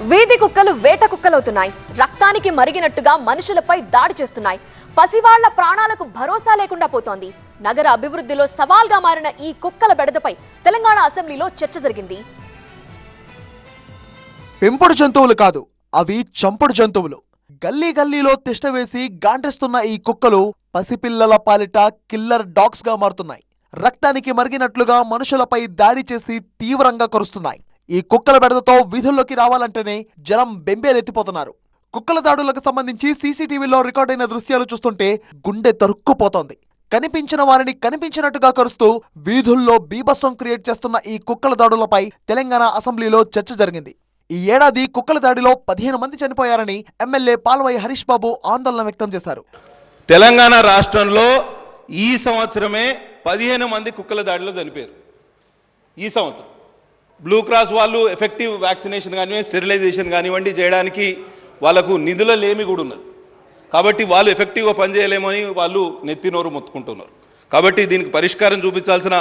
వీధి కుక్కలు వేట కుక్కలవుతున్నాయి. రక్తానికి మరిగినట్టుగా మనుషులపై దాడి చేస్తున్నాయి. పసివాళ్ళ ప్రాణాలకు భరోసా లేకుండా పోతోంది. నగర అభివృద్ధిలో సవాల్గా మారిన ఈ కుక్కల బెడదపై తెలంగాణ అసెంబ్లీలో చర్చ జరిగింది. పెంపుడు జంతువులు కాదు అవి చంపుడు జంతువులు. గల్లీ గల్లీలో తిష్టవేసి గాండ్రిస్తున్న ఈ కుక్కలు పసిపిల్లల పాలిట కిల్లర్ డాగ్స్గా మారుతున్నాయి. రక్తానికి మరిగినట్లుగా మనుషులపై దాడి చేసి తీవ్రంగా కరుస్తున్నాయి. ఈ కుక్కల బెడదతో వీధుల్లోకి రావాలంటేనే జనం బెంబేలెత్తిపోతున్నారు. కుక్కల దాడులకు సంబంధించి సీసీటీవీలో రికార్డైన దృశ్యాలు చూస్తుంటే గుండె తరుక్కుపోతోంది. కనిపించిన వారిని కనిపించినట్టుగా కరుస్తూ వీధుల్లో బీభత్సం క్రియేట్ చేస్తున్న ఈ కుక్కల దాడులపై తెలంగాణ అసెంబ్లీలో చర్చ జరిగింది. ఈ ఏడాది కుక్కల దాడిలో పదిహేను మంది చనిపోయారని ఎమ్మెల్యే పాల్వాయి హరీష్ బాబు ఆందోళన వ్యక్తం చేశారు. తెలంగాణ రాష్ట్రంలో ఈ సంవత్సరమే పదిహేను మంది కుక్కల దాడిలో చనిపోయారు. ఈ సంవత్సరం. బ్లూ క్రాస్ వాళ్ళు ఎఫెక్టివ్ వ్యాక్సినేషన్ కానివ్వండి స్టెరిలైజేషన్ కానివ్వండి చేయడానికి వాళ్ళకు నిధుల లేమి కూడా ఉన్నది. కాబట్టి వాళ్ళు ఎఫెక్టివ్గా పనిచేయలేమని వాళ్ళు నెత్తినోరు మొత్తుకుంటున్నారు. కాబట్టి దీనికి పరిష్కారం చూపించాల్సిన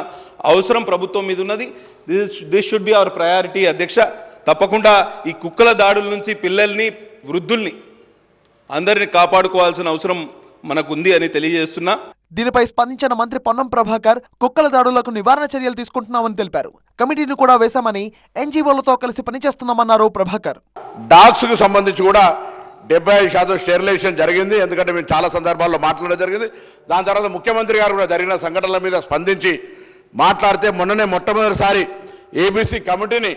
అవసరం ప్రభుత్వం మీద ఉన్నది. This this should be our priority అధ్యక్ష. తప్పకుండా ఈ కుక్కల దాడుల నుంచి పిల్లల్ని వృద్ధుల్ని అందరిని కాపాడుకోవాల్సిన అవసరం మనకుంది అని తెలియజేస్తున్నా. దీనిపై స్పందించిన మంత్రి పొన్నం ప్రభాకర్ కుక్కల దాడులకు నివారణ చర్యలు తీసుకుంటున్నామని తెలిపారు. కమిటీని కూడా వేశామని ఎన్జీఓలతో కలిసి పనిచేస్తున్నామన్నారు ప్రభాకర్. డాగ్స్కి సంబంధించి కూడా డెబ్బై ఐదు శాతం స్టెరిలైజేషన్ జరిగింది. ఎందుకంటే మేము చాలా సందర్భాల్లో మాట్లాడడం జరిగింది. దాని తర్వాత ముఖ్యమంత్రి గారు కూడా జరిగిన సంఘటనల మీద స్పందించి మాట్లాడితే మొన్ననే మొట్టమొదటిసారి ఏబీసీ కమిటీని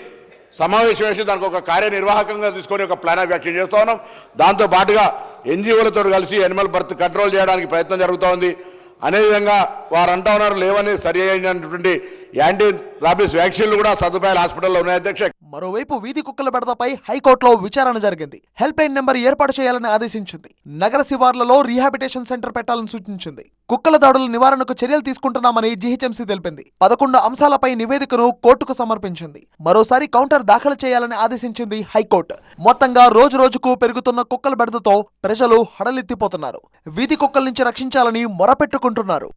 సమావేశం వేసి దానికి ఒక కార్యనిర్వాహకంగా తీసుకొని ఒక ప్లాన్ ఆఫ్ యాక్షన్ చేస్తూ ఉన్నాం. దాంతో పాటుగా ఎన్జిఓలతో కలిసి ఎనిమల్ బర్త్ కంట్రోల్ చేయడానికి ప్రయత్నం అనే విధంగా వారు అంటా ఉన్నారు లేవని సరి అయినటువంటి యాంటీ రాబీస్ వ్యాక్సిన్లు కూడా సదుపాయాలు హాస్పిటల్లో ఉన్నాయి అధ్యక్ష మరోవైపు వీధి కుక్కల బెడతపై హైకోర్టులో విచారణ జరిగింది. హెల్ప్ లైన్ నెంబర్ ఏర్పాటు చేయాలని ఆదేశించింది. నగర శివార్లలో రీహాబిటేషన్ సెంటర్ పెట్టాలని సూచించింది. కుక్కల దాడుల నివారణకు చర్యలు తీసుకుంటున్నామని జీహెచ్ఎంసీ తెలిపింది. పదకొండు అంశాలపై నివేదికను కోర్టుకు సమర్పించింది. మరోసారి కౌంటర్ దాఖలు చేయాలని ఆదేశించింది హైకోర్టు. మొత్తంగా రోజు రోజుకు పెరుగుతున్న కుక్కల బెడదతో ప్రజలు హడలెత్తిపోతున్నారు. వీధి కుక్కల నుంచి రక్షించాలని మొరపెట్టుకుంటున్నారు.